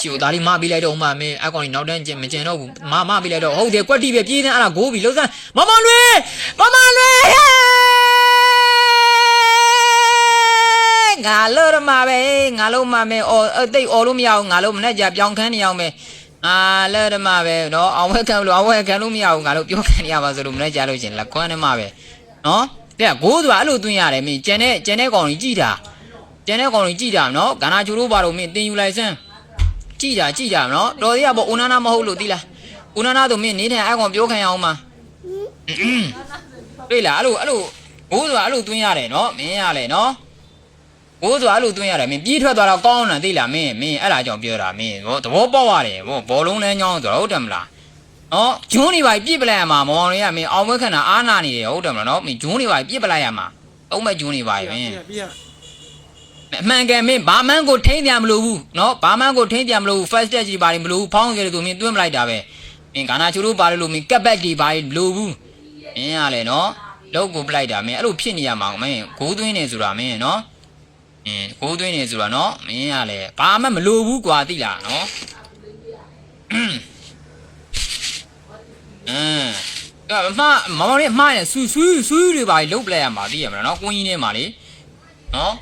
ချီကိုဒါလေးမပေးလိုက်တော့ဥမာမင်းအကောင်ကြီးနောက်တန်းကျင်မကျင်တော့ဘူးမမပေးလိုက်တော့ဟုတ်တယ်ကွက်တီပဲပြေးနေအဲ့ဒါဂိုးပြီလှုပ်စမ်းမမလွေမမလွေငါလို့ရမှာပဲငါလို့မှာမယ်အော်တိတ်အော်လို့မရဘူးငါလို့မနဲ့ကြပြောင်းခန်းနေအောင်ပဲအာလဲရမှာပဲနော်အောင်ဝဲခံလို့အောင်ဝဲခံလို့မရဘူးငါလို့ပြောခံနေရပါဆိုလို့မနဲ့ကြလို့ရှင်လက်ခွန်းနေမှာပဲနော်တဲ့ဂိုးဆိုတာအဲ့လိုသွင်းရတယ်မင်းကျန်တဲ့ကျန်တဲ့ကောင်ကြီးကြည်တာကျန်တဲ့ကောင်ကြီးကြည်တာနော်ကနာချိုတို့ဘာလို့မင်းတင်ယူလိုက်စမ်း ကြည်တာကြည်တာနော်တော်သေးရပေါ့ဦးနာနာမဟုတ်လို့သိလားဦးနာနာတို့မင်းနေထိုင်အကောင်ပြောခံရအောင်မှာတွေ့လားအဲ့လိုအဲ့လိုဘိုးဆိုတာအဲ့လိုသွင်းရတယ်နော်မင်းရလေနော်ဘိုးဆိုတာအဲ့လိုသွင်းရတယ်မင်းပြေးထွက်သွားတော့ကောင်းတာသိလားမင်းမင်းအဲ့ဒါကြောင့်ပြောတာမင်းဘောသဘောပေါက်ရတယ်ဘောဘောလုံးလဲညောင်းဆိုတော့ဟုတ်တယ်မလားနော်ဂျွန်းနေပါပြစ်ပလိုက်ရမှာမောင်လေးကမင်းအောင်မွဲခန္ဓာအားနာနေတယ်ဟုတ်တယ်မလားနော်မင်းဂျွန်းနေပါပြစ်ပလိုက်ရမှာအုံးမဲ့ဂျွန်းနေပါမင်းပြရ အမှန်ကန်မင်းဘာမှန်းကိုထိမ့်ပြန်မလို့ဘူးနော်ဘာမှန်းကိုထိမ့်ပြန်မလို့ဘူး first step ကြီးပါတယ်မလို့ဘူးဖောင်းခဲ့တယ်ဆိုမင်းတွင်းမလိုက်တာပဲမင်းကာနာချိုးတို့ပါတယ်လို့မင်းကပ်ပတ်ကြီးပါတယ်လို့ဘူးမင်းကလည်းနော်လောက်ကိုပလိုက်တာမင်းအဲ့လိုဖြစ်နေရမှာမင်းဂိုးသွင်းနေဆိုတာမင်းနော်အင်းဂိုးသွင်းနေဆိုတာနော်မင်းကလည်းဘာမှမလို့ဘူးကွာသိလားနော်အင်းအဲ့မမောင်လေးမှားရဆူဆူဆူတွေပါလုတ်ပလိုက်ရမှာသိရမလားနော်ကွင်းကြီးထဲမှာလေနော်